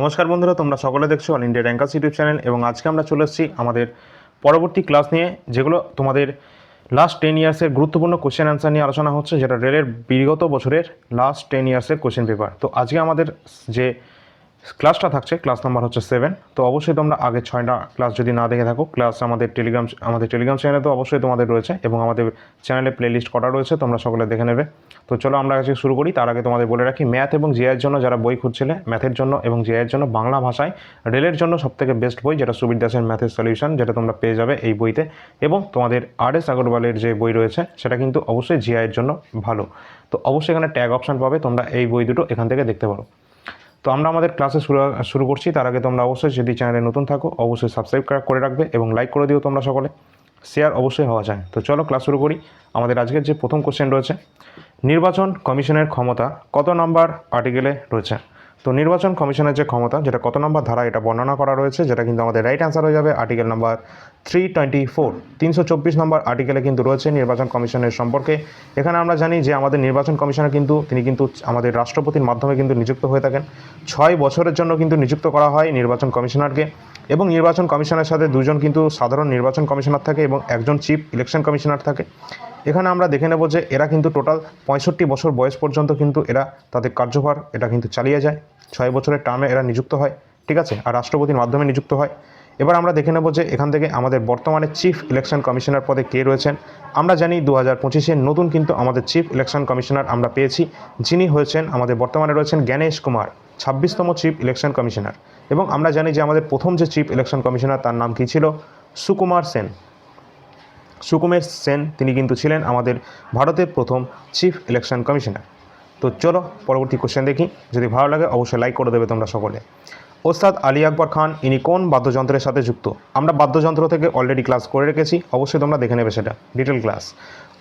নমস্কার বন্ধুরা, তোমরা সকলে দেখছ all India rankers YouTube channel এবং আজকে আমরা চলে এসেছি আমাদের পরবর্তী ক্লাস নিয়ে, যেগুলো তোমাদের লাস্ট টেন ইয়ার্সের গুরুত্বপূর্ণ কোশ্চেন অ্যান্সার নিয়ে আলোচনা হচ্ছে, যেটা রেলের বিগত বছরের লাস্ট টেন ইয়ার্সের কোশ্চেন পেপার তো আজকে আমাদের যে ক্লাসটা থাকছে ক্লাস নাম্বার হচ্ছে সেভেন তো অবশ্যই তোমরা আগে ছয়টা ক্লাস যদি না দেখে থাকো ক্লাস আমাদের টেলিগ্রাম আমাদের টেলিগ্রাম চ্যানেলে তো অবশ্যই তোমাদের রয়েছে এবং আমাদের চ্যানেলে প্লেলিস্ট করা রয়েছে, তোমরা সকলে দেখে নেবে। তো চলো আমরা আজকে শুরু করি। তার আগে তোমাদের বলে রাখি ম্যাথ এবং জিআইয়ের জন্য যারা বই খুঁজছিলে ম্যাথের জন্য এবং জিআইয়ের জন্য বাংলা ভাষায় রেলের জন্য সবথেকে বেস্ট বই যেটা সুবীর দাসের ম্যাথের সলিউশন যেটা তোমরা পেয়ে যাবে এই বইতে। এবং তোমাদের আর এস আগরওয়ালের যে বই রয়েছে, সেটা কিন্তু অবশ্যই জিআইয়ের জন্য ভালো। তো অবশ্যই এখানে ট্যাগ অপশন পাবে, তোমরা এই বই দুটো এখান থেকে দেখতে পারো। তো আমরা আমাদের ক্লাসে শুরু শুরু করছি। তার আগে তোমরা অবশ্যই যদি চ্যানেলে নতুন থাকো, অবশ্যই সাবস্ক্রাইব করে রাখবে এবং লাইক করে দিও তোমরা সকলে। শেয়ার অবশ্যই হওয়া যায়। তো চলো ক্লাস শুরু করি। আমাদের আজকের যে প্রথম কোশ্চেন রয়েছে নির্বাচন কমিশনের ক্ষমতা কত নম্বর আর্টিকেলে রয়েছে? তো নির্বাচন কমিশনের যে ক্ষমতা, যেটা কত নম্বর ধারা, এটা বর্ণনা করা রয়েছে, যেটা কিন্তু আমাদের রাইট অ্যান্সার হয়ে যাবে। Article number three twenty four তিনশো চব্বিশ নম্বর আর্টিকেলে কিন্তু রয়েছে নির্বাচন কমিশনের সম্পর্কে। এখানে আমরা জানি যে আমাদের নির্বাচন কমিশনার কিন্তু, তিনি কিন্তু আমাদের রাষ্ট্রপতির মাধ্যমে কিন্তু নিযুক্ত হয়ে থাকেন। ছয় বছরের জন্য কিন্তু নিযুক্ত করা হয় নির্বাচন কমিশনারকে। এবং নির্বাচন কমিশনের সাথে দুজন কিন্তু সাধারণ নির্বাচন কমিশনার থাকে এবং একজন চিফ ইলেকশন কমিশনার থাকে। এখানে আমরা দেখে নেব যে এরা কিন্তু টোটাল পঁয়ষট্টি বছর বয়স পর্যন্ত কিন্তু এরা তাদের কার্যভার, এটা কিন্তু চালিয়ে যায়। ছয় বছরের টার্মে এরা নিযুক্ত হয়, ঠিক আছে? আর রাষ্ট্রপতির মাধ্যমে নিযুক্ত হয়। এবার আমরা দেখে নেব যে এখান থেকে আমাদের বর্তমানে চিফ ইলেকশন কমিশনার পদে কে রয়েছেন। আমরা জানি দু হাজার পঁচিশে নতুন কিন্তু আমাদের চিফ ইলেকশন কমিশনার আমরা পেয়েছি, যিনি হয়েছেন, আমাদের বর্তমানে রয়েছেন জ্ঞানেশ কুমার, ছাব্বিশতম চিফ ইলেকশন কমিশনার এবং আমরা জানি যে আমাদের প্রথম যে চিফ ইলেকশন কমিশনার তার নাম কী ছিল? সুকুমার সেন। সুকুমের সেন, তিনি কিন্তু ছিলেন আমাদের ভারতের প্রথম চিফ ইলেকশন কমিশনার তো চলো পরবর্তী কোশ্চেন দেখি। যদি ভালো লাগে, অবশ্যই লাইক করে দেবে তোমরা সকলে। ওস্তাদ আলী আকবর খান, ইনি কোন বাদ্যযন্ত্রের সাথে যুক্ত? আমরা বাদ্যযন্ত্র থেকে অলরেডি ক্লাস করে রেখেছি। অবশ্যই তোমরা দেখে নেবে সেটা ডিটেল ক্লাস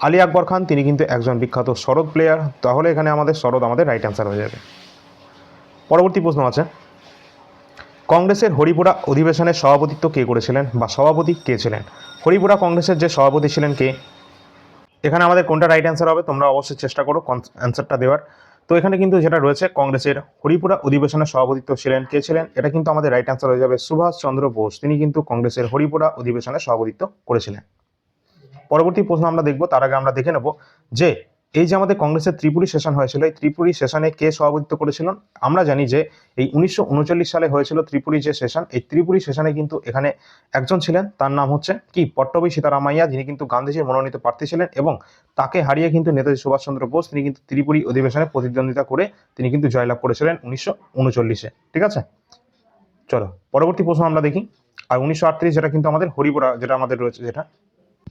আলী আকবর খান, তিনি কিন্তু একজন বিখ্যাত শরৎ প্লেয়ার তাহলে এখানে আমাদের শরৎ আমাদের রাইট অ্যান্সার হয়ে যাবে। পরবর্তী প্রশ্ন আছে। কংগ্রেসের হরিপুরা অধিবেশনের সভাপতিত্ব কে করেছিলেন বা সভাপতি কে ছিলেন? হরিপুরা কংগ্রেসের যে সভাপতি ছিলেন কে? এখানে আমাদের কোনটা রাইট অ্যান্সার হবে তোমরা অবশ্যই চেষ্টা করো অ্যান্সারটা দেওয়ার। তো এখানে কিন্তু যেটা রয়েছে, কংগ্রেসের হরিপুরা অধিবেশনের সভাপতিত্ব ছিলেন কে ছিলেন? এটা কিন্তু আমাদের রাইট অ্যান্সার হয়ে যাবে সুভাষ চন্দ্র বোস। তিনি কিন্তু কংগ্রেসের হরিপুরা অধিবেশনের সভাপতিত্ব করেছিলেন। পরবর্তী প্রশ্ন আমরা দেখব, তার আগে আমরা দেখে নেব যে এই যে আমাদের কংগ্রেসের ত্রিপুরী সেশন হয়েছিল, এই ত্রিপুরী সেশনে কে সভাপতিত্ব করেছিলেন আমরা জানি যে এই উনিশশো উনচল্লিশ সালে হয়েছিল ত্রিপুরী যে সেশন, এই ত্রিপুরী সেশনে কিন্তু এখানে একজন ছিলেন, তার নাম হচ্ছে কি? পট্টবী সীতারামাইয়া, যিনি কিন্তু গান্ধীজির মনোনীত প্রার্থী ছিলেন এবং তাকে হারিয়ে কিন্তু নেতাজি সুভাষচন্দ্র বোস, তিনি কিন্তু ত্রিপুরী অধিবেশনে প্রতিদ্বন্দ্বিতা করে তিনি কিন্তু জয়লাভ করেছিলেন উনিশশো ঠিক আছে? চলো, পরবর্তী প্রশ্ন আমরা দেখি। আর উনিশশো আটত্রিশ যেটা কিন্তু আমাদের হরিপুরা, যেটা আমাদের রয়েছে, যেটা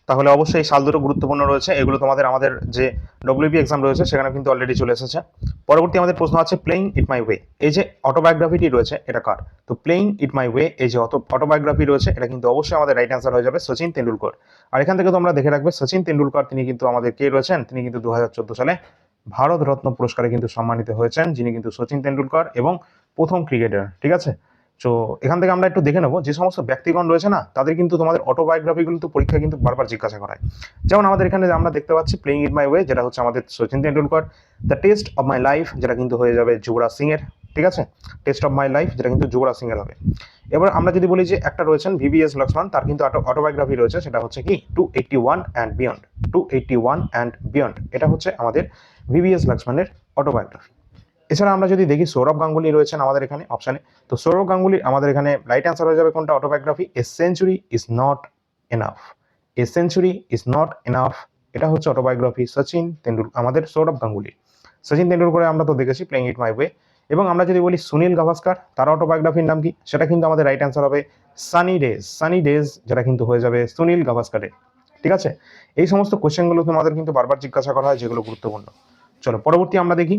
তাহলে অবশ্যই এই সাল দুটো গুরুত্বপূর্ণ রয়েছে। এগুলো তোমাদের আমাদের যে ডব্লিউবি এক্সাম রয়েছে, সেখানে কিন্তু অলরেডি চলে এসেছে। পরবর্তী আমাদের প্রশ্ন আছে প্লেইং ইট মাই ওয়ে এই যে অটোবায়োগ্রাফিটি রয়েছে, এটা কার? তো প্লেইং ইট মাই ওয়ে এই যে অটোবায়োগ্রাফি রয়েছে, এটা কিন্তু অবশ্যই আমাদের রাইট অ্যান্সার হয়ে যাবে সচিন তেন্ডুলকর। আর এখান থেকে তোমরা দেখে রাখবে, সচিন তেন্ডুলকর, তিনি কিন্তু আমাদের কে রয়েছেন? তিনি কিন্তু দু হাজার চোদ্দ সালে ভারত রত্ন পুরস্কারে কিন্তু সম্মানিত হয়েছেন, যিনি কিন্তু সচিন তেন্ডুলকর এবং প্রথম ক্রিকেটার, ঠিক আছে? তো এখান থেকে আমরা একটু দেখে নেব, যে সমস্ত ব্যক্তিগণ রয়েছে না, তাদের কিন্তু তোমাদের অটোবায়োগ্রাফিগুলো তো পরীক্ষা কিন্তু বারবার জিজ্ঞাসা করায়। যেমন আমাদের এখানে আমরা দেখতে পাচ্ছি প্লেইং ইট মাই ওয়ে যেটা হচ্ছে আমাদের Sachin Tendulkar the test of my life যেটা কিন্তু হয়ে যাবে যুবরাজ সিং এর ঠিক আছে? টেস্ট অফ মাই লাইফ যেটা কিন্তু যুবরাজ সিং এর হবে। এবার আমরা যদি বলি যে একটা রয়েছেন ভিভিএস লক্ষ্মণ তার কিন্তু অটোবায়োগ্রাফি রয়েছে, সেটা হচ্ছে কি? Two eighty one and beyond two eighty one and beyond এটা হচ্ছে আমাদের ভিভিএস লক্ষ্মণের অটোবায়োগ্রাফি এছাড়া আমরা যদি দেখি সৌরভ গাঙ্গুলি রয়েছেন আমাদের এখানে অপশানে তো সৌরভ গাঙ্গুলি আমাদের এখানে রাইট অ্যান্সার হয়ে যাবে কোনটা? Autobiography a century is not enough a century is not enough এটা হচ্ছে অটোবায়োগ্রাফি সচিন তেন্ডুল আমাদের সৌরভ গাঙ্গুলি। সচিন তেন্ডুলকরে আমরা তো দেখেছি প্লেইং ইট মাই ওয়ে এবং আমরা যদি বলি সুনীল গাভাস্কার, তার অটোবায়োগ্রাফির নাম কি? সেটা কিন্তু আমাদের রাইট অ্যান্সার হবে সানি ডেজ সানি ডেজ যেটা কিন্তু হয়ে যাবে সুনীল গাভাস্কারের। ঠিক আছে? এই সমস্ত কোশ্চেনগুলো তোমাদের কিন্তু বারবার জিজ্ঞাসা করা হয়, যেগুলো গুরুত্বপূর্ণ। চলো, পরবর্তী আমরা দেখি।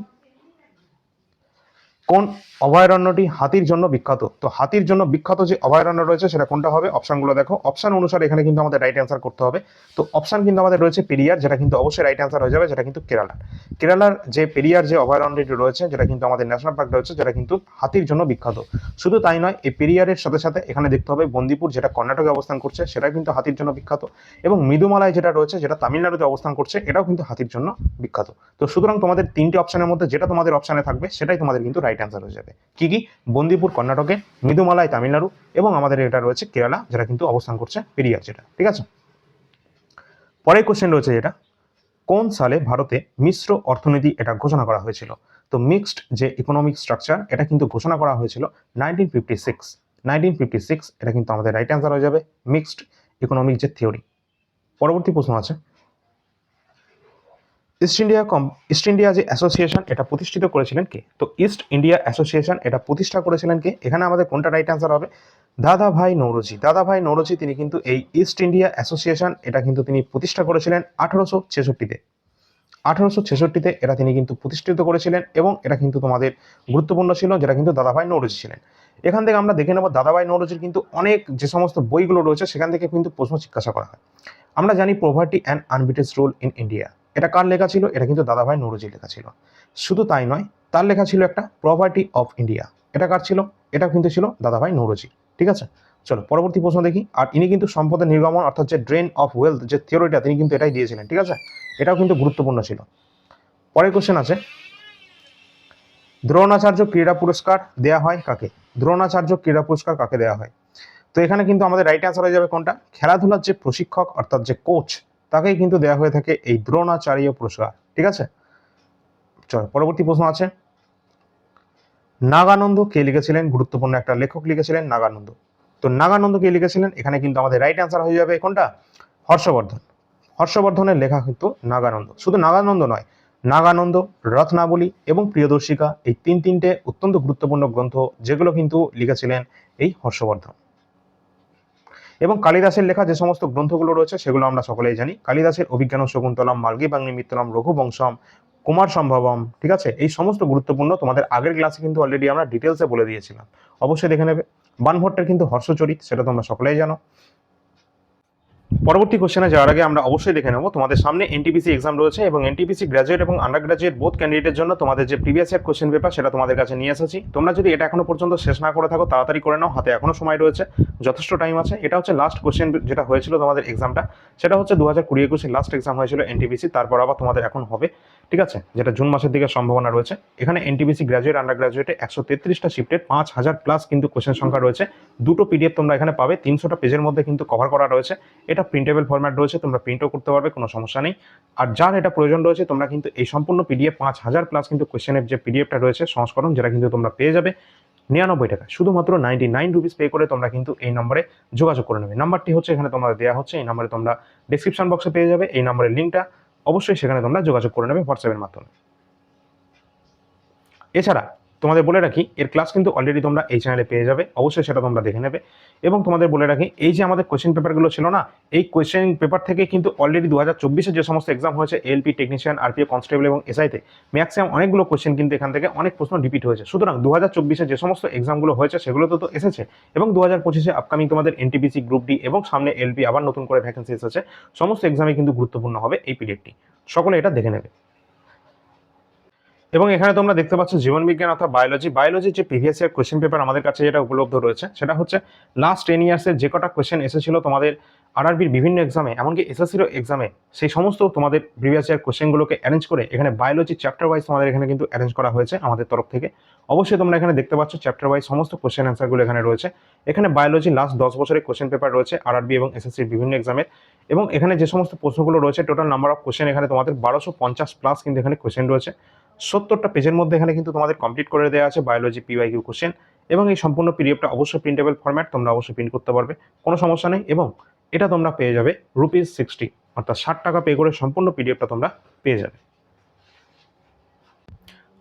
কোন অভয়ারণ্যটি হাতির জন্য বিখ্যাত? তো হাতির জন্য বিখ্যাত যে অভয়ারণ্য রয়েছে, সেটা কোনটা হবে? অপশনগুলো দেখো। অপশন অনুসারে এখানে কিন্তু আমাদের রাইট অ্যান্সার করতে হবে। তো অপশন কিন্তু আমাদের রয়েছে পেরিয়ার, যেটা কিন্তু অবশ্যই রাইট অ্যান্সার হয়ে যাবে, যেটা কিন্তু কেরালার কেরালার যে পেরিয়ার যে অভয়ারণ্যটি রয়েছে, যেটা কিন্তু আমাদের ন্যাশনাল পার্ক রয়েছে, যেটা কিন্তু হাতির জন্য বিখ্যাত। শুধু তাই নয়, এই পেরিয়ারের সাথে সাথে এখানে দেখতে হবে বন্দিপুর, যেটা কর্ণাটকে অবস্থান করছে সেটা কিন্তু হাতির জন্য বিখ্যাত। এবং মৃদুমালায় যেটা রয়েছে, যেটা তামিলনাড়ুতে অবস্থান করছে, এটাও কিন্তু হাতির জন্য বিখ্যাত। তো সুতরাং তোমাদের তিনটে অপশনের মধ্যে যেটা তোমাদের অপশনে থাকবে, সেটাই তোমাদের কিন্তু রাইট রাইট অ্যান্সার হয়ে যাবে। কি কি? বন্দিপুর, কর্ণাটকে, মৃদুমালায় তামিলনাড়ু এবং আমাদের এটা রয়েছে কেরালা, যেটা কিন্তু অবস্থান করছে পেরিয়ার যেটা, ঠিক আছে? পরের কোশ্চেন রয়েছে যেটা, কোন সালে ভারতে মিশ্র অর্থনীতি এটা ঘোষণা করা হয়েছিল? তো মিক্সড যে ইকোনমিক স্ট্রাকচার এটা কিন্তু ঘোষণা করা হয়েছিল nineteen fifty six nineteen fifty six এটা কিন্তু আমাদের রাইট অ্যান্সার হয়ে যাবে মিক্সড ইকোনমিক যে থিওরি পরবর্তী প্রশ্ন আছে ইস্ট ইন্ডিয়া কম ইস্ট ইন্ডিয়া যে অ্যাসোসিয়েশন এটা প্রতিষ্ঠিত করেছিলেন কে? তো ইস্ট ইন্ডিয়া অ্যাসোসিয়েশন এটা প্রতিষ্ঠা করেছিলেন কে? এখানে আমাদের কোনটা রাইট অ্যান্সার হবে? দাদা ভাই নৌরজি। দাদা ভাই নৌরজি, তিনি কিন্তু এই ইস্ট ইন্ডিয়া অ্যাসোসিয়েশন এটা কিন্তু তিনি প্রতিষ্ঠা করেছিলেন আঠারোশো ছেষট্টিতে। আঠারোশো ছেষট্টিতে এটা তিনি কিন্তু প্রতিষ্ঠিত করেছিলেন এবং এটা কিন্তু তোমাদের গুরুত্বপূর্ণ ছিল, যেটা কিন্তু দাদাভাই নৌরজি ছিলেন। এখান থেকে আমরা দেখে নেব দাদাভাই নৌরজির কিন্তু অনেক যে সমস্ত বইগুলো রয়েছে, সেখান থেকে কিন্তু প্রশ্ন জিজ্ঞাসা করা হয়। আমরা জানি poverty and unbritish rule in India এটা কার লেখা ছিল? এটা কিন্তু দাদাভাই নৌরজি লেখা ছিল। শুধু তাই নয়, তার লেখা ছিল একটা প্রপার্টি অফ ইন্ডিয়া এটা কার ছিল? এটা কিন্তু ছিল দাদাভাই নৌরজি। ঠিক আছে? চলো, পরবর্তী প্রশ্ন দেখি। আর ইনি কিন্তু সম্পদের নির্গমন, অর্থাৎ যে ড্রেন অফ ওয়েলথ যে থিওরিটা তিনি কিন্তু এটাই দিয়েছিলেন। ঠিক আছে? এটাও কিন্তু গুরুত্বপূর্ণ ছিল। পরের কোশ্চেন আছে, দ্রোণাচার্য ক্রীড়া পুরস্কার দেয়া হয় কাকে? দ্রোণাচার্য ক্রীড়া পুরস্কার কাকে দেওয়া হয়? তো এখানে কিন্তু আমাদের রাইট অ্যান্সার হয়ে যাবে কোনটা? খেলাধুলার যে প্রশিক্ষক, অর্থাৎ যে কোচ তাকেই কিন্তু দেওয়া হয়ে থাকে এই দ্রোণাচার্য পুরস্কার। ঠিক আছে? চলো, পরবর্তী প্রশ্ন আছে। নাগানন্দ কে লিখেছিলেন? গুরুত্বপূর্ণ একটা লেখক লিখেছিলেন নাগানন্দ। তো নাগানন্দ কে লিখেছিলেন? এখানে কিন্তু আমাদের রাইট অ্যান্সার হয়ে যাবে কোনটা? হর্ষবর্ধন। হর্ষবর্ধনের লেখা কিন্তু নাগানন্দ। শুধু নাগানন্দ নয়, নাগানন্দ, রত্নাবলী এবং প্রিয়দর্শিকা এই তিন তিনটে অত্যন্ত গুরুত্বপূর্ণ গ্রন্থ, যেগুলো কিন্তু লিখেছিলেন এই হর্ষবর্ধন। এবং কালিদাসের লেখা যে সমস্ত গ্রন্থগুলো রয়েছে, সেগুলো আমরা সকলেই জানি। কালিদাসের অভিজ্ঞান শকুন্তলম মালগী বাংলি মিত্রম রঘুবংশম, কুমার সম্ভবম, ঠিক আছে? এই সমস্ত গুরুত্বপূর্ণ তোমাদের আগের ক্লাসে কিন্তু অলরেডি আমরা ডিটেলসে বলে দিয়েছিলাম। অবশ্যই দেখে নেবে। বানভট্টের কিন্তু হর্ষচরিত, সেটা তোমরা সকলেই জানো। পরবর্তী কোশ্চেনে যাওয়ার আগে আমরা অবশ্যই দেখে নেব। তোমাদের সামনে এনটিপিসি এক্সাম রয়েছে এবং এনটিপিসি গ্রাজুয়েট এবং আন্ডার গ্রাজুয়েট বোধ ক্যান্ডিডেটের জন্য তোমাদের যে প্রিভিয়াস ইয়ার কোশ্চেন পেপার সেটা তোমাদের কাছে নিয়ে এসেছি। তোমরা যদি এটা এখনও পর্যন্ত শেষ না করে থাকো, তাড়াতাড়ি করে নাও। হাতে এখনও সময় রয়েছে, যথেষ্ট টাইম আছে। এটা হচ্ছে লাস্ট কোশ্চেন যেটা হয়েছিল তোমাদের এক্সামটা সেটা হচ্ছে দু হাজার কুড়ি একুশে লাস্ট এক্সাম হয়েছিল এনটিপিসি তারপর আবার তোমাদের এখন হবে ঠিক আছে? যেটা জুন মাসের দিকে সম্ভাবনা রয়েছে। এখানে এনটিপিসি গ্র্যাজুয়েট আন্ডার গ্র্যাজুয়েটে একশো তেত্রিশটা শিফটের পাঁচ হাজার প্লাস কিন্তু কোশ্চেন সংখ্যা রয়েছে। দুটো পিডিএফ তোমরা এখানে পাবে, তিনশোটা পেজের মধ্যে কিন্তু কভার করা রয়েছে। এটা প্রিন্টেবল ফরম্যাট রয়েছে, তোমরা প্রিন্টও করতে পারবে, কোনো সমস্যা নেই। আর যার এটা প্রয়োজন রয়েছে, তোমরা কিন্তু এই সম্পূর্ণ পিডিএফ পাঁচ হাজার প্লাস কিন্তু কোশ্চেনের যে পিডিএফটা রয়েছে, সংস্করণ, যেটা কিন্তু তোমরা পেয়ে যাবে। নিরানব্বই টাকা, শুধুমাত্র নাইনটি নাইন রুপিস পে করে তোমরা কিন্তু এই নম্বরে যোগাযোগ করে নেবে। নাম্বারটি হচ্ছে, এখানে তোমাদের দেওয়া হচ্ছে, এই নম্বরে তোমরা ডিসক্রিপশন বক্সে পেয়ে যাবে। এই নম্বরের লিঙ্কটা অবশ্যই সেখানে তোমরা যোগাযোগ করে নেবে হোয়াটসঅ্যাপের মাধ্যমে। এছাড়া তোমাদের বলে রাখি, এর ক্লাস কিন্তু অলরেডি তোমরা এই চ্যানেলে পেয়ে যাবে, অবশ্যই সেটা তোমরা দেখে নেবে। এবং তোমাদের বলে রাখি, এই যে আমাদের কোয়েশ্চেন পেপারগুলো ছিল না, এই কোয়েশ্চেন পেপার থেকে কিন্তু অলরেডি দু হাজার যে সমস্ত এক্সাম হয়েছে এলপি টেকনিশিয়ান আরপিএ কনস্টেবল এবং এসআইতে ম্যাক্সিমাম অনেকগুলো কোয়েশ্চেন কিন্তু এখান থেকে অনেক প্রশ্ন রিপিট হয়েছে। সুতরাং দু হাজার যে সমস্ত এক্সামগুলো হয়েছে, সেগুলো তো তো এসেছে। এবং দু হাজার পঁচিশে আপকামিং তোমাদের এনটিপিসি গ্রুপ ডি এবং সামনে এলপি আবার নতুন করে ভ্যাকেন্সি এসেছে সমস্ত এক্সামে কিন্তু গুরুত্বপূর্ণ হবে এই পিরিয়ডটি সকলে এটা দেখে নেবে। এবং এখানে তোমরা দেখতে পাচ্ছ জীবন বিজ্ঞান অর্থাৎ বায়োলজি বায়োলজির যে প্রিভিয়াস ইয়ার কোয়েশ্চেন পেপার আমাদের কাছে যেটা উপলব্ধ রয়েছে, সেটা হচ্ছে লাস্ট টেন ইয়ার্সের যে কটা কোয়েশ্চেন এসেছিল তোমাদের আরআরবির বিভিন্ন এক্সামে এমনকি এসএসসিরও এক্সামে সেই সমস্ত তোমাদের প্রিভিয়াস ইয়ার কোয়েশ্চেনগুলোকে অ্যারেঞ্জ করে এখানে বায়োলজি চ্যাপ্টার ওয়াইজ তোমাদের এখানে কিন্তু অ্যারেঞ্জ করা হয়েছে আমাদের তরফ থেকে। অবশ্যই তোমরা এখানে দেখতে পাচ্ছ চ্যাপ্টার ওয়াইজ সমস্ত কোয়েশ্চেন অ্যান্সারগুলো এখানে রয়েছে। এখানে বায়োলজি লাস্ট দশ বছরের কোয়েশ্চেন পেপার রয়েছে আরআরবি এবং এসএসসির বিভিন্ন এক্সামের এবং এখানে যে সমস্ত প্রশ্নগুলো রয়েছে টোটাল নাম্বার অফ কোয়েশ্চেন এখানে তোমাদের বারোশো পঞ্চাশ প্লাস কিন্তু এখানে কোয়েশ্চেন রয়েছে। সত্তরটা পেজের মধ্যে এখানে কিন্তু তোমাদের কমপ্লিট করে দেওয়া আছে বায়োলজি পিওয়াই কিউ কোশ্চেন এবং এই সম্পূর্ণ পিডিএফটা অবশ্যই প্রিন্টেবল ফর্ম্যাট তোমরা অবশ্যই প্রিন্ট করতে পারবে, কোনো সমস্যা নেই এবং এটা তোমরা পেয়ে যাবে রুপিস সিক্সটি অর্থাৎ ষাট টাকা পে করে সম্পূর্ণ পিডিএফটা তোমরা পেয়ে যাবে।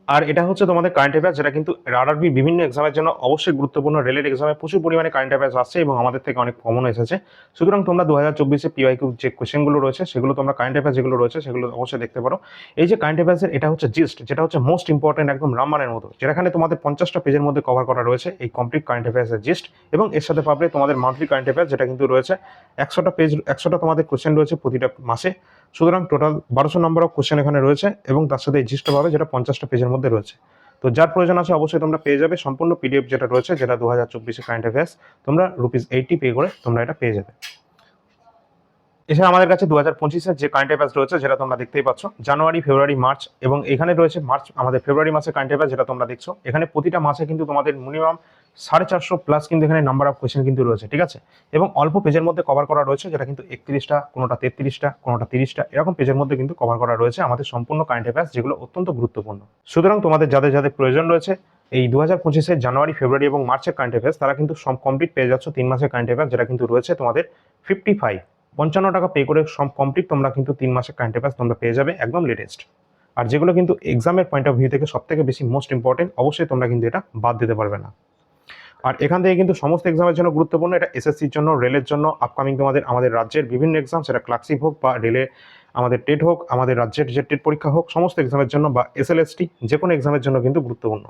আর এটা হচ্ছে তোমাদের কারেন্ট অ্যাফেয়ার্স যেটা কিন্তু আরআরবি বিভিন্ন এক্সামের জন্য অবশ্যই গুরুত্বপূর্ণ রেলের এক্সামে প্রচুর পরিমাণে কারেন্ট অ্যাফেয়ার্স আসছে এবং আমাদের থেকে অনেক কমন এসেছে। সুতরাং তোমরা দু হাজার চব্বিশে পিওয়াইকিউ যে কোয়েশ্চেনগুলো রয়েছে, সেগুলো তোমরা কারেন্ট অ্যাফেয়ার্স যেগুলো রয়েছে, সেগুলো অবশ্যই দেখতে পারো। এই যে কারেন্ট অ্যাফেয়ার্সের এটা হচ্ছে জিস্ট যেটা হচ্ছে মোস্ট ইম্পর্টেন্ট একদম রামমানের মতো, যেখানে তোমাদের পঞ্চাশটা পেজের মধ্যে কভার করা রয়েছে এই কমপ্লিট কারেন্ট অ্যাফেয়ার্সের জিস্ট এবং এর সাথে পাবে তোমাদের মান্থলি কারেন্ট অ্যাফেয়ার্স যেটা কিন্তু রয়েছে। একশোটা পেজ একশোটা তোমাদের কোয়েশ্চেন রয়েছে প্রতিটা মাসে। সুতরাং টোটাল বারোশো নম্বর অফ কোয়েশ্চেন এখানে রয়েছে এবং তার সাথে এই জিস্টটা পাবে যেটা পঞ্চাশটা পেজের মধ্যে রয়েছে। তো যার প্রয়োজন আছে অবশ্যই তোমরা পেয়ে যাবে। সম্পূর্ণ পিডিএফ যেটা রয়েছে যেটা দু হাজার চব্বিশে কারেন্ট অ্যাফেয়ার্স তোমরা রুপিস এইটটি পে করে তোমরা এটা পেয়ে যাবে। এছাড়া আমাদের কাছে দু হাজার পঁচিশের যে কারেন্ট অ্যাফেয়ার্স রয়েছে যেটা তোমরা দেখতেই পাচ্ছ, জানুয়ারি, ফেব্রুয়ারি, মার্চ এবং এখানে রয়েছে মার্চ, আমাদের ফেব্রুয়ারি মাসে কারেন্ট অ্যাফেয়ার্স যেটা তোমরা দেখছ। এখানে প্রতিটা মাসে কিন্তু তোমাদের মিনিমাম সাড়ে চারশো প্লাস কিন্তু এখানে নাম্বার অফ কোয়েশ্চেন কিন্তু রয়েছে, ঠিক আছে? এবং অল্প পেজের মধ্যে কভার করা রয়েছে, যেটা কিন্তু একত্রিশটা, কোনোটা তেত্রিশটা, কোনোটা তিরিশটা, এরকম পেজের মধ্যে কিন্তু কভার করা রয়েছে আমাদের সম্পূর্ণ কারেন্ট অ্যাফেয়ার্স যেগুলো অত্যন্ত গুরুত্বপূর্ণ। সুতরাং তোমাদের যাদের যাদের প্রয়োজন রয়েছে, এই দু হাজার পঁচিশের জানুয়ারি, ফেব্রুয়ারি এবং মার্চের কারেন্ট অ্যাফেয়ার্স তারা কিন্তু সব কমপ্লিট পেয়ে যাচ্ছ তিন মাসের কারেন্ট অ্যাফেয়ার্স যেটা কিন্তু রয়েছে তোমাদের ফিফটি ফাইভ পঞ্চান্ন টাকা পে করে সব কমপ্লিট তোমরা কিন্তু তিন মাসের কারেন্ট অ্যাফেয়ার্স তোমরা পেয়ে যাবে একদম লেটেস্ট আর যেগুলো কিন্তু এক্সামের পয়েন্ট অফ ভিউ থেকে সব থেকে বেশি মোস্ট ইম্পর্টেন্ট অবশ্যই তোমরা কিন্তু এটা বাদ দিতে পারবে না। আর এখান থেকে কিন্তু সমস্ত এক্সামের জন্য গুরুত্বপূর্ণ, এটা এসএসসির জন্য রেলের জন্য আপকামিং তোমাদের, আমাদের রাজ্যের বিভিন্ন এক্সাম সেটা ক্লার্কশিপ হোক বা রেলে আমাদের টেট হোক, আমাদের রাজ্যের যে টেট পরীক্ষা হোক, সমস্ত এক্সামের জন্য বা এসএলএসটি যে কোনো এক্সামের জন্য কিন্তু গুরুত্বপূর্ণ।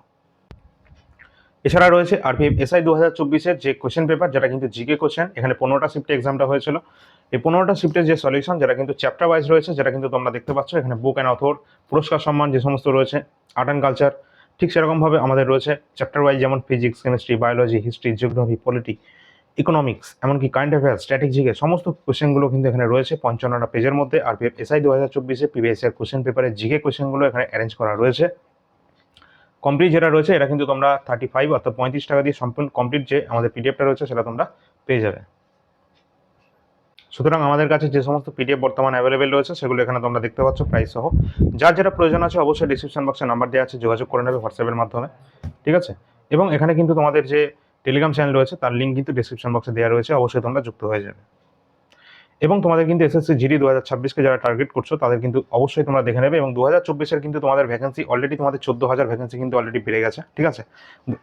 এছাড়া রয়েছে আর আরপিএফ এসআই দু হাজার চব্বিশের যে কোশ্চেন পেপার যেটা কিন্তু জিকে কোশ্চেন এখানে পনেরোটা শিফটে এক্সামটা হয়েছিল। এই পনেরোটা শিফটের যে সলিউশন যেটা কিন্তু চ্যাপ্টার ওয়াইজ রয়েছে, যেটা কিন্তু তোমরা দেখতে পাচ্ছ, এখানে বুক অ্যান্ড অথর পুরস্কার সম্মান যে সমস্ত রয়েছে আর্ট অ্যান্ড কালচার ঠিক সেরকমভাবে আমাদের রয়েছে চ্যাপ্টার ওয়াইজ যেমন physics chemistry biology history geography polity economics এমনকি কারেন্ট অ্যাফেয়ার্স স্ট্র্যাটেজিকে সমস্ত কোশ্চেনগুলো কিন্তু এখানে রয়েছে। পঞ্চান্নটা পেজের মধ্যে আর এসআই দু হাজার চব্বিশে পিবিএস এর কোশ্চেন পেপারের জিকে কোশ্চেনগুলো এখানে অ্যারেঞ্জ করা রয়েছে। কমপ্লিট যেটা রয়েছে, এটা কিন্তু তোমরা থার্টি ফাইভ অর্থাৎ পঁয়ত্রিশ টাকা দিয়ে সম্পূর্ণ কমপ্লিট যে আমাদের পিডিএফটা রয়েছে, সেটা তোমরা পেয়ে যাবে। সুতরাং আমাদের কাছে যে সমস্ত পিডিএফ বর্তমান অ্যাভেলেবেল রয়েছে, সেগুলো এখানে তোমরা দেখতে পাচ্ছ প্রাইস সহ। যার যেটা প্রয়োজন আছে অবশ্যই ডিসক্রিপশন বক্সে নাম্বার দেওয়া আছে, যোগাযোগ করে নেবে হোয়াটসঅ্যাপের মাধ্যমে, ঠিক আছে? এবং এখানে কিন্তু তোমাদের যে টেলিগ্রাম চ্যানেল রয়েছে, তার লিঙ্ক কিন্তু ডিসক্রিপশন বক্সে দেওয়া রয়েছে, অবশ্যই তোমরা যুক্ত হয়ে যাবে। এবং তোমাদের কিন্তু এসএসসি জিডি দু হাজার ছাব্বিশকে যারা টার্গেট করছ, তাদের কিন্তু অবশ্যই তোমরা দেখে নেবে এবং দু হাজার চব্বিশের কিন্তু তোমাদের ভ্যাকেন্সি অলরেডি তোমাদের চোদ্দ হাজার ভ্যাকেন্সি কিন্তু অলরেডি বেড়ে গেছে, ঠিক আছে?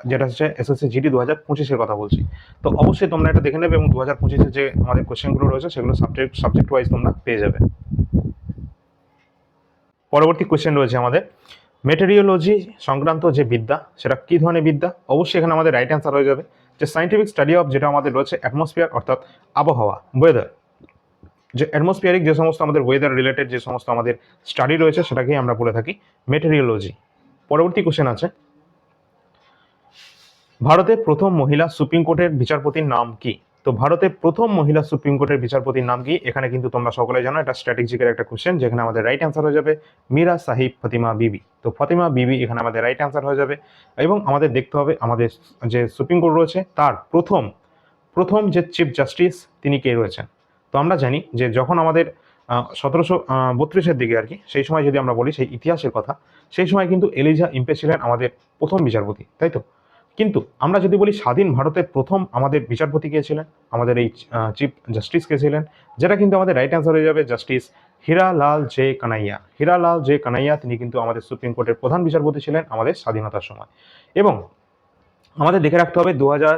যেটা হচ্ছে এসএসসি জিডি দু হাজার পঁচিশের কথা বলছি। তো অবশ্যই তোমরা এটা দেখে নেবে এবং দু হাজার পঁচিশে যে আমাদের কোশ্চেনগুলো রয়েছে, সেগুলো সাবজেক্ট সাবজেক্ট ওয়াইজ তোমরা পেয়ে যাবে। পরবর্তী কোশ্চেন রয়েছে আমাদের। মেটেরিওলজি সংক্রান্ত যে বিদ্যা, সেটা কী ধরনের বিদ্যা? অবশ্যই এখানে আমাদের রাইট অ্যান্সার হয়ে যাবে। যে সাইন্টিফিক স্টাডি অফ যেটা আমাদের রয়েছে অ্যাটমসফিয়ার অর্থাৎ আবহাওয়া ওয়েদার যে অ্যাটমসফিয়ারিক যে সমস্ত আমাদের ওয়েদার রিলেটেড যে সমস্ত আমাদের স্টাডি রয়েছে সেটাকেই আমরা বলে থাকি মেটেরিওলজি পরবর্তী কোশ্চেন আছে। ভারতের প্রথম মহিলা সুপ্রিম কোর্টের বিচারপতির নাম কি? তো ভারতের প্রথম মহিলা সুপ্রিম কোর্টের বিচারপতির নাম কি? এখানে কিন্তু তোমরা সকলে জানো, এটা স্ট্র্যাটেজিকের একটা কোশ্চেন যেখানে আমাদের রাইট অ্যান্সার হয়ে যাবে মীরা সাহিব ফতিমা বিবি। তো ফতিমা বিবি এখানে আমাদের রাইট অ্যান্সার হয়ে যাবে এবং আমাদের দেখতে হবে আমাদের যে সুপ্রিম কোর্ট রয়েছে, তার প্রথম প্রথম যে চিফ জাস্টিস তিনি কে রয়েছেন? তো আমরা জানি যে যখন আমাদের সতেরোশো বত্রিশের দিকে আর কি, সেই সময় যদি আমরা বলি সেই ইতিহাসের কথা, সেই সময় কিন্তু এলিজা ইম্পে ছিলেন আমাদের প্রথম বিচারপতি, তাই তো? কিন্তু আমরা যদি বলি স্বাধীন ভারতের প্রথম আমাদের বিচারপতি কে ছিলেন? আমাদের এই চিফ জাস্টিস কে ছিলেন? যেটা কিন্তু আমাদের রাইট অ্যান্সার হয়ে যাবে justice Hiralal J Kania. Hiralal J Kania তিনি কিন্তু আমাদের সুপ্রিম কোর্টের প্রধান বিচারপতি ছিলেন আমাদের স্বাধীনতার সময়। এবং আমাদের দেখে রাখতে হবে দু হাজার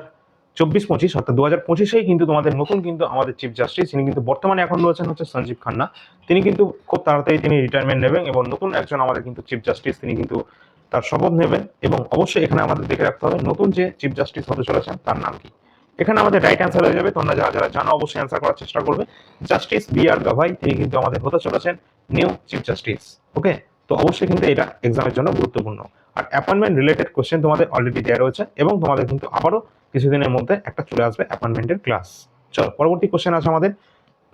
চব্বিশ পঁচিশ, অর্থাৎ দু হাজার পঁচিশেই কিন্তু তোমাদের নতুন কিন্তু আমাদের চিফ জাস্টিস তিনি কিন্তু বর্তমানে এখন রয়েছেন হচ্ছে সঞ্জীব খান্না। তিনি কিন্তু খুব তাড়াতাড়ি তিনি রিটায়ারমেন্ট নেবেন এবং নতুন একজন আমাদের কিন্তু চিফ জাস্টিস তিনি কিন্তু তার শপথ নেবেন এবং অবশ্যই এখানে আমাদের দেখে রাখতে হবে, নতুন যে চিফ জাস্টিস হতে চলেছেন তার নাম কি? এখানে আমাদের রাইট অ্যান্সার হয়ে যাবে, তোমরা যারা যারা জানো অবশ্যই অ্যান্সার করার চেষ্টা করবে। জাস্টিস বি আর গাভাই তিনি কিন্তু আমাদের হতে চলেছেন নিউ চিফ জাস্টিস ওকে তো অবশ্যই কিন্তু এটা এক্সামের জন্য গুরুত্বপূর্ণ। আর অ্যাপয়েন্টমেন্ট রিলেটেড কোশ্চেন তোমাদের অলরেডি দেওয়া রয়েছে এবং তোমাদের কিন্তু আবারও কিছুদিনের মধ্যে একটা চলে আসবে অ্যাপয়েন্টমেন্টের ক্লাস চলো, পরবর্তী কোশ্চেন আছে আমাদের।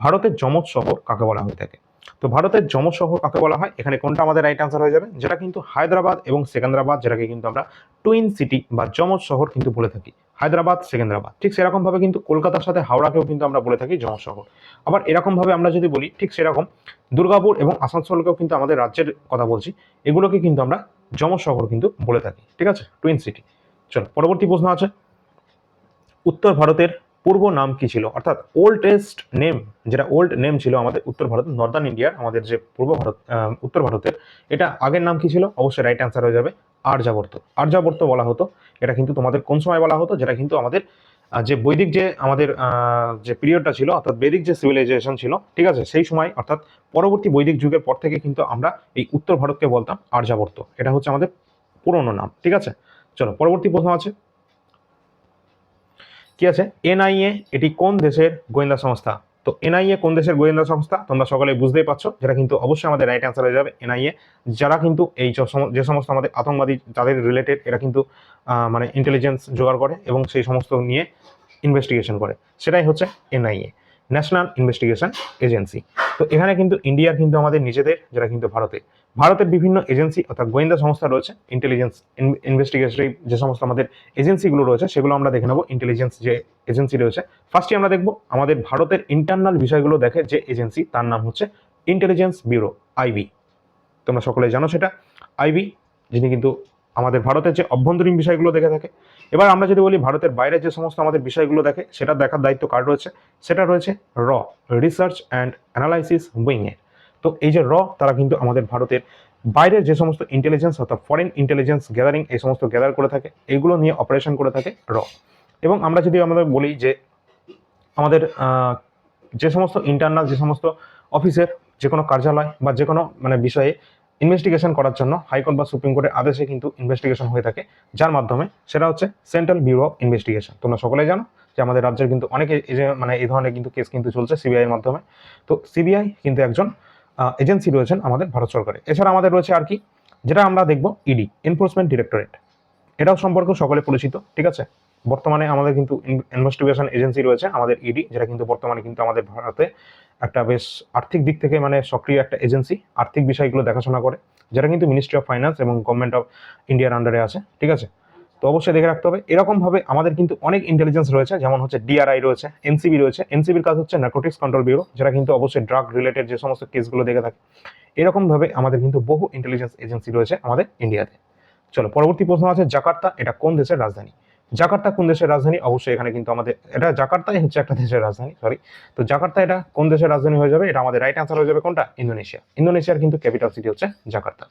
ভারতের যমজ শহর কাকে বলা হয়ে থাকে? তো ভারতের যমজ শহর কাকে বলা হয়? এখানে কোনটা আমাদের রাইট আনসার হয়ে যাবে? যেটা কিন্তু হায়দ্রাবাদ এবং সেকেন্দ্রাবাদ, যেটাকে কিন্তু আমরা টুইন সিটি বা যমজ শহর কিন্তু বলে থাকি। হায়দ্রাবাদ, সেকেন্দ্রাবাদ। ঠিক সেরকমভাবে কিন্তু কলকাতার সাথে হাওড়াকেও কিন্তু আমরা বলে থাকি জনশহর। শহর আবার এরকমভাবে আমরা যদি বলি, ঠিক সেরকম দুর্গাপুর এবং আসানসোলকেও কিন্তু আমাদের রাজ্যের কথা বলছি, এগুলোকে কিন্তু আমরা যমজ শহর কিন্তু বলে থাকি। ঠিক আছে? টুইন সিটি চলো, পরবর্তী প্রশ্ন আছে। উত্তর ভারতের পূর্ব নাম কি ছিল? অর্থাৎ ওল্ডেস্ট নেম যেটা ওল্ড নেম ছিল আমাদের উত্তর ভারত নর্দার্ন ইন্ডিয়ার আমাদের যে পূর্ব ভারত উত্তর ভারতের, এটা আগের নাম কি ছিল? অবশ্যই রাইট অ্যান্সার হয়ে যাবে আর্যাবর্ত আর্যাবর্ত বলা হতো। এটা কিন্তু তোমাদের কোন সময় বলা হতো? যেটা কিন্তু আমাদের যে বৈদিক যে আমাদের যে পিরিয়ডটা ছিল, অর্থাৎ বৈদিক যে সিভিলাইজেশন ছিল, ঠিক আছে? সেই সময়, অর্থাৎ পরবর্তী বৈদিক যুগের পর থেকে কিন্তু আমরা এই উত্তর ভারতকে বলতাম আর্যাবর্ত এটা হচ্ছে আমাদের পুরনো নাম, ঠিক আছে? চলো, পরবর্তী প্রশ্ন আছে। কি আছে? এনআইএ, এটি কোন দেশের গোয়েন্দা সংস্থা? তো এনআইএ কোন দেশের গোয়েন্দা সংস্থা? তোমরা সকলে বুঝতেই পারছ, যেটা কিন্তু অবশ্যই আমাদের রাইট অ্যান্সার হয়ে যাবে, এনআইএ। যারা কিন্তু এই যে সম- যে সমস্ত আমাদের আতঙ্কবাদী যাদের রিলেটেড এরা কিন্তু মানে ইন্টেলিজেন্স জোগাড় করে এবং সেই সমস্ত নিয়ে ইনভেস্টিগেশন করে। সেটাই হচ্ছে এনআইএ ন্যাশনাল ইনভেস্টিগেশন এজেন্সি তো এখানে কিন্তু ইন্ডিয়ার কিন্তু আমাদের নিজেদের যেটা কিন্তু ভারতে ভারতের বিভিন্ন এজেন্সি অর্থাৎ গোয়েন্দা সংস্থা রয়েছে ইন্টেলিজেন্স ইনভেস্টিগেশন যে সমস্ত আমাদের এজেন্সিগুলো রয়েছে, সেগুলো আমরা দেখে নেব ইন্টেলিজেন্স যে এজেন্সি রয়েছে। ফার্স্টে আমরা দেখব আমাদের ভারতের ইন্টারনাল বিষয়গুলো দেখে যে এজেন্সি তার নাম হচ্ছে ইন্টেলিজেন্স ব্যুরো আইবি তোমরা সকলে জানো সেটা আইবি যিনি কিন্তু আমাদের ভারতের যে অভ্যন্তরীণ বিষয়গুলো দেখে থাকে। এবার আমরা যদি বলি ভারতের বাইরে যে সমস্ত আমাদের বিষয়গুলো দেখে সেটা দেখার দায়িত্ব কার রয়েছে? সেটা রয়েছে র রিসার্চ অ্যান্ড অ্যানালাইসিস উইংয়ের তো এই যে র, তারা কিন্তু আমাদের ভারতের বাইরের যে সমস্ত ইন্টেলিজেন্স অর্থাৎ ফরেন ইন্টেলিজেন্স গ্যাদারিং এই সমস্ত গ্যাদার করে থাকে এইগুলো নিয়ে অপারেশন করে থাকে র। এবং আমরা যদি আমাদের বলি যে আমাদের যে সমস্ত ইন্টারনাল যে সমস্ত অফিসের যে কোনো কার্যালয় বা যে কোনো মানে বিষয়ে ইনভেস্টিগেশন করার জন্য হাইকোর্ট বা সুপ্রিম কোর্টের আদেশে কিন্তু ইনভেস্টিগেশন হয়ে থাকে, যার মাধ্যমে সেটা হচ্ছে সেন্ট্রাল ব্যুরো অফ ইনভেস্টিগেশন তোমরা সকলে জানো যে আমাদের রাজ্যের কিন্তু অনেক মানে এই ধরনের কিন্তু কেস কিন্তু চলছে সিবিআই এর মাধ্যমে। তো সিবিআই কিন্তু একজন এজেন্সি রয়েছেন আমাদের ভারত সরকারে। এছাড়া আমাদের রয়েছে আর কি, যেটা আমরা দেখব ইডি এনফোর্সমেন্ট ডিরেক্টরেট এটাও সম্পর্কে সকলে পরিচিত, ঠিক আছে? বর্তমানে আমাদের কিন্তু ইনভেস্টিগেশন এজেন্সি রয়েছে, আমাদের ইডি যেটা কিন্তু বর্তমানে কিন্তু আমাদের ভারতে একটা বেশ আর্থিক দিক থেকে মানে সক্রিয় একটা এজেন্সি আর্থিক বিষয়গুলো দেখাশোনা করে, যেটা কিন্তু মিনিস্ট্রি অফ ফাইন্যান্স এবং গভর্নমেন্ট অফ ইন্ডিয়ার আন্ডারে আছে, ঠিক আছে? তো অবশ্যই দেখে রাখতে হবে। এরকমভাবে আমাদের কিন্তু অনেক ইন্টেলিজেন্স রয়েছে, যেমন হচ্ছে ডিআরআই রয়েছে এনসিবি রয়েছে। এনসিবির কাজ হচ্ছে নার্কোটিক্স কন্ট্রোল ব্যুরো যেটা কিন্তু অবশ্যই ড্রাগ রিলেটেড যে সমস্ত কেসগুলো দেখে থাকে। এরকমভাবে আমাদের কিন্তু বহু ইন্টেলিজেন্স এজেন্সি রয়েছে আমাদের ইন্ডিয়াতে চলো, পরবর্তী প্রশ্ন আছে, জাকার্তা এটা কোন দেশের রাজধানী? জাকার্তা কোন দেশের রাজধানী? অবশ্যই এখানে কিন্তু আমাদের, এটা জাকার্তাই হচ্ছে একটা দেশের রাজধানী সরি তো জাকার্তা এটা কোন দেশের রাজধানী হয়ে যাবে? এটা আমাদের রাইট অ্যান্সার হয়ে যাবে কোনটা? ইন্দোনেশিয়া। ইন্দোনেশিয়ার কিন্তু ক্যাপিটাল সিটি হচ্ছে জাকার্তা।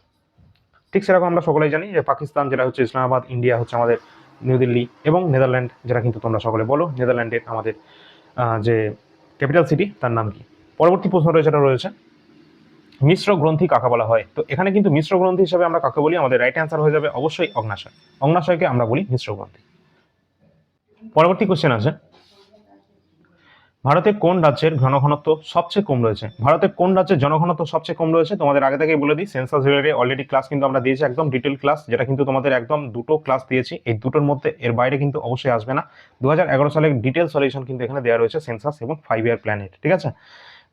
ঠিক সেরকম আমরা সকলেই জানি যে পাকিস্তান, যেটা হচ্ছে ইসলামাবাদ, ইন্ডিয়া হচ্ছে আমাদের নিউ দিল্লি এবং নেদারল্যান্ড, যেটা কিন্তু তোমরা সকলে বলো নেদারল্যান্ডের আমাদের যে ক্যাপিটাল সিটি তার নাম কি? পরবর্তী প্রশ্ন রয়েছে যেটা রয়েছে, মিশ্র গ্রন্থি কাকে বলা হয়? তো এখানে কিন্তু মিশ্র গ্রন্থি হিসেবে আমরা কাকে বলি? আমাদের রাইট অ্যান্সার হয়ে যাবে অবশ্যই অগ্নাশয়। অগ্নাশয়কে আমরা বলি মিশ্র গ্রন্থি। পরবর্তী কোশ্চেন আছে ভারতের কোন রাজ্যের জনঘনত্ব সবচেয়ে কম রয়েছে? ভারতের কোন রাজ্যের জনঘনত্ব সবচেয়ে কম রয়েছে? তোমাদের আগে থেকেই বলে দিই সেন্সাস রিলেটেড অলরেডি ক্লাস কিন্তু আমরা দিয়েছি, একদম ডিটেল ক্লাস যেটা কিন্তু তোমাদের একদম দুটো ক্লাস দিয়েছি। এই দুটোর মধ্যে এর বাইরে কিন্তু অবশ্যই আসবে না। দু সালের ডিটেল সলিউশন কিন্তু এখানে দেওয়া রয়েছে সেন্সাস এবং ফাইভ ইয়ার প্ল্যানের ঠিক আছে?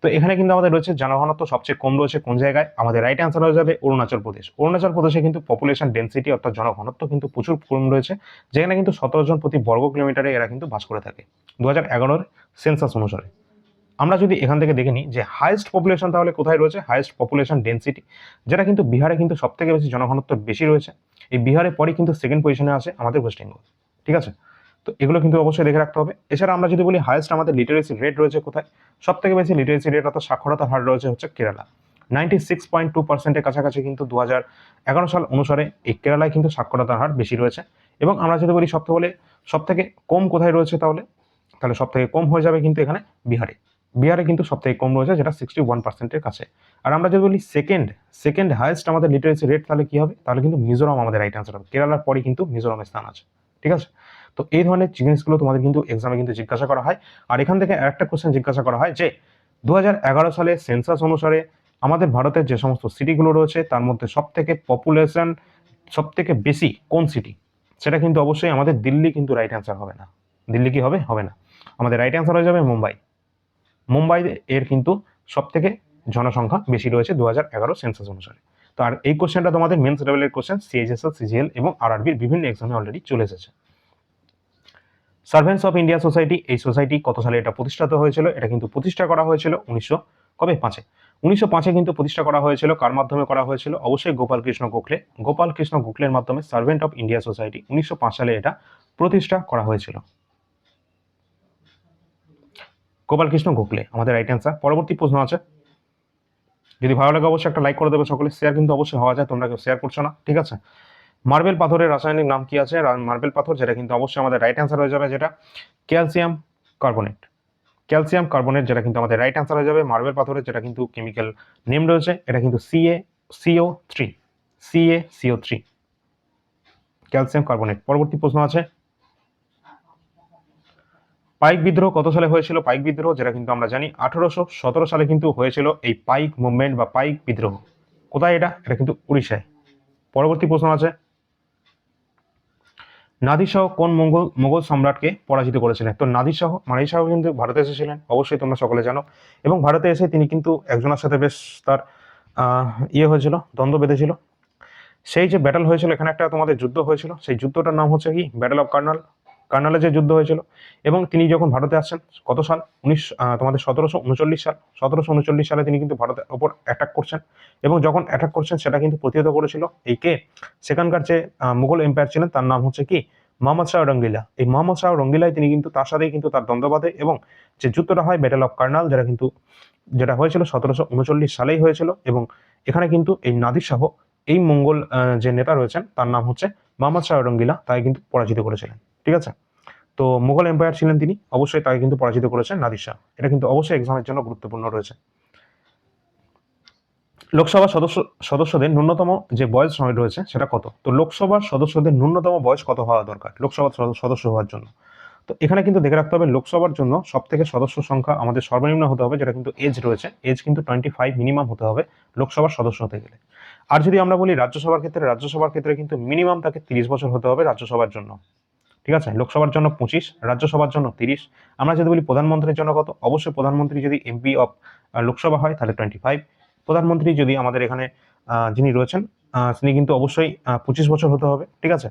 তো এখানে কিন্তু আমাদের রয়েছে জনঘনত্ব সবচেয়ে কম রয়েছে কোন জায়গায়? আমাদের রাইট অ্যান্সার হয়ে যাবে অরুণাচল প্রদেশ। অরুণাচল প্রদেশে কিন্তু পপুলেশন ডেন্সিটি অর্থাৎ জনঘনত্ব কিন্তু প্রচুর কম রয়েছে, যেখানে কিন্তু সতেরো জন প্রতি বর্গ কিলোমিটারে এরা কিন্তু বাস করে থাকে। দু হাজার সেন্সাস অনুসারে। আমরা যদি এখান থেকে দেখে নিই যে হাইয়েস্ট পপুলেশন তাহলে কোথায় রয়েছে? হাইয়েস্ট পপুলেশন ডেন্সিটি যেটা কিন্তু বিহারে কিন্তু সব থেকে বেশি জনঘনত্ব বেশি রয়েছে। এই বিহারের পরে কিন্তু সেকেন্ড পজিশনে আছে আমাদের ওয়েস্ট বেঙ্গল ঠিক আছে? তো এগুলো কিন্তু অবশ্যই দেখে রাখতে হবে। এছাড়া আমরা যদি বলি হাইয়েস্ট আমাদের লিটারেসি রেট রয়েছে কোথায়? সব থেকে বেশি লিটারেসি রেট অর্থাৎ সাক্ষরতার হার রয়েছে হচ্ছে Kerala. Ninety six point two পার্সেন্টের কাছাকাছি কিন্তু দু হাজার এগারো সাল অনুসারে এই কেরালায় কিন্তু সাক্ষরতার হার বেশি রয়েছে। এবং আমরা যদি বলি সবথেকে বলে সব থেকে কম কোথায় রয়েছে তাহলে? তাহলে সব থেকে কম হয়ে যাবে কিন্তু এখানে বিহারে। বিহারে কিন্তু সব থেকে কম রয়েছে, যেটা সিক্সটি ওয়ান পার্সেন্টের কাছে। আর আমরা যদি বলি সেকেন্ড সেকেন্ড হাইয়েস্ট আমাদের লিটারেসি রেট তাহলে কী হবে? তাহলে কিন্তু মিজোরাম আমাদের রাইট অ্যান্সার হবে। কেরালার পরে কিন্তু মিজোরামের স্থান আছে। ঠিক আছে? তো এই ধরনের জিনিসগুলো তোমাদের কিন্তু এক্সামে কিন্তু জিজ্ঞাসা করা হয়। আর এখান থেকে আরেকটা কোশ্চেন জিজ্ঞাসা করা হয় যে দু হাজার এগারো সালে সেন্সাস অনুসারে আমাদের ভারতের যে সমস্ত সিটিগুলো রয়েছে, তার মধ্যে সব থেকে পপুলেশন সব থেকে বেশি কোন সিটি সেটা কিন্তু অবশ্যই আমাদের দিল্লি কিন্তু রাইট অ্যান্সার হবে না। দিল্লি কি হবে? হবে না। আমাদের রাইট অ্যান্সার হয়ে যাবে মুম্বাই। মুম্বাই এর কিন্তু সব থেকে জনসংখ্যা বেশি রয়েছে দু হাজার এগারো সেন্সাস অনুসারে। তো আর এই কোশ্চেনটা তোমাদের মেন্স লেভেলের কোশ্চেন সিএইচএসএল সিজিএল এবং আরআরবির বিভিন্ন এক্সামে অলরেডি চলে এসেছে। সার্ভেন্টস অফ ইন্ডিয়া সোসাইটি এই সোসাইটি কত সালে এটা প্রতিষ্ঠিত হয়েছিল? এটা কিন্তু প্রতিষ্ঠা করা হয়েছিল উনিশশো কবে? পাঁচে। উনিশশো পাঁচে কিন্তু প্রতিষ্ঠা করা হয়েছিল, কার মাধ্যমে করা হয়েছিল? অবশ্যই গোপাল কৃষ্ণ গোখলে। গোপাল কৃষ্ণ গোখলের মাধ্যমে সার্ভেন্ট অফ ইন্ডিয়া সোসাইটি উনিশশো পাঁচ সালে এটা প্রতিষ্ঠা করা হয়েছিল। গোপাল কৃষ্ণ গোখলে, আমাদের রাইট অ্যান্সার পরবর্তী প্রশ্ন আছে। যদি ভালো লাগে অবশ্যই একটা লাইক করে দেবে সকলে। শেয়ার কিন্তু অবশ্যই হওয়া যায়, তোমরা কেউ শেয়ার করছ না, ঠিক আছে? মার্বেল পাথরের রাসায়নিক নাম কি আছে? মার্বেল পাথর, যেটা কিন্তু অবশ্যই আমাদের রাইট অ্যান্সার হয়ে যাবে, যেটা ক্যালসিয়াম কার্বনেট ক্যালসিয়াম কার্বনেট যেটা কিন্তু আমাদের রাইট অ্যান্সার হয়ে যাবে। মার্বেল পাথরের, যেটা কিন্তু কেমিক্যাল নেম রয়েছে, এটা কিন্তু CA CO three CA CO three calcium carbonate পরবর্তী প্রশ্ন আছে পাইক বিদ্রোহ কত সালে হয়েছিল? পাইক বিদ্রোহ, যেটা কিন্তু আমরা জানি, আঠারোশো সতেরো সালে কিন্তু হয়েছিল এই পাইক মুভমেন্ট বা পাইক বিদ্রোহ। কোথায় এটা? এটা কিন্তু উড়িষ্যায়। পরবর্তী প্রশ্ন আছে। নাদির শাহ কোন মোগল মোগল সম্রাটকে পরাজিত করেছিলেন? তো নাদির শাহ নাদির শাহ কিন্তু ভারতে এসেছিলেন, অবশ্যই তোমরা সকলে জানো। এবং ভারতে এসে তিনি কিন্তু একজনের সাথে বেশ তার ইয়ে হয়েছিল, দ্বন্দ্ব বেঁধেছিল। সেই যে ব্যাটল হয়েছিল, এখানে একটা তোমাদের যুদ্ধ হয়েছিল। সেই যুদ্ধটার নাম হচ্ছে কি? ব্যাটল অফ কার্নাল কার্নালে যে যুদ্ধ হয়েছিল এবং তিনি যখন ভারতে আসছেন, কত সাল? উনিশ তোমাদের সতেরোশো উনচল্লিশ সাল। সতেরোশো উনচল্লিশ সালে তিনি কিন্তু ভারতের ওপর অ্যাটাক করছেন এবং যখন অ্যাটাক করছেন, সেটা কিন্তু প্রতিহত করেছিল এই কে? সেখানকার যে মুঘল এম্পায়ার ছিলেন, তার নাম হচ্ছে কি? মোহাম্মদ শাহ রঙ্গিলা। এই মোহাম্মদ শাহ রঙ্গিলায় তিনি কিন্তু তার সাথেই কিন্তু তার দ্বন্দ্ব বাঁধে এবং যে যুদ্ধটা হয় ব্যাটেল অফ কার্নাল যারা কিন্তু, যেটা হয়েছিল সতেরোশো উনচল্লিশ সালেই হয়েছিল এবং এখানে কিন্তু এই নাদির শাহ, এই মঙ্গল যে নেতা রয়েছেন, তার নাম হচ্ছে মোহাম্মদ শাহ রঙ্গিলা, তাই কিন্তু পরাজিত করেছিলেন। ঠিক আছে? তো মুঘল এম্পায়ার ছিলেন তিনি, অবশ্যই তাকে কিন্তু পরাজিত করেছেন নাদির শাহ। এটা কিন্তু অবশ্যই এক্সামের জন্য গুরুত্বপূর্ণ রয়েছে। লোকসভার সদস্য, সদস্যদের ন্যূনতম যে বয়স সময় রয়েছে সেটা কত? তো লোকসভার সদস্যদের ন্যূনতম বয়স কত হওয়া দরকার? লোকসভার সদ- সদস্য হওয়ার জন্য। তো এখানে কিন্তু দেখে রাখতে হবে, লোকসভার জন্য সব থেকে সদস্য সংখ্যা আমাদের সর্বনিম্ন হতে হবে, যেটা কিন্তু এজ রয়েছে। এজ কিন্তু টোয়েন্টি ফাইভ মিনিমাম হতে হবে লোকসভার সদস্য হতে গেলে। আর যদি আমরা বলি রাজ্যসভার ক্ষেত্রে রাজ্যসভার ক্ষেত্রে কিন্তু মিনিমাম তাকে তিরিশ বছর হতে হবে রাজ্যসভার জন্য। ঠিক আছে? লোকসভার জন্য পঁচিশ, রাজ্যসভার জন্য তিরিশ। আমরা যদি বলি প্রধানমন্ত্রীর জন্য কত? অবশ্যই প্রধানমন্ত্রী যদি এমপি অফ লোকসভা হয় তাহলে টোয়েন্টি ফাইভ প্রধানমন্ত্রী যদি আমাদের এখানে যিনি রয়েছেন তিনি কিন্তু অবশ্যই পঁচিশ বছর হতে হবে, ঠিক আছে?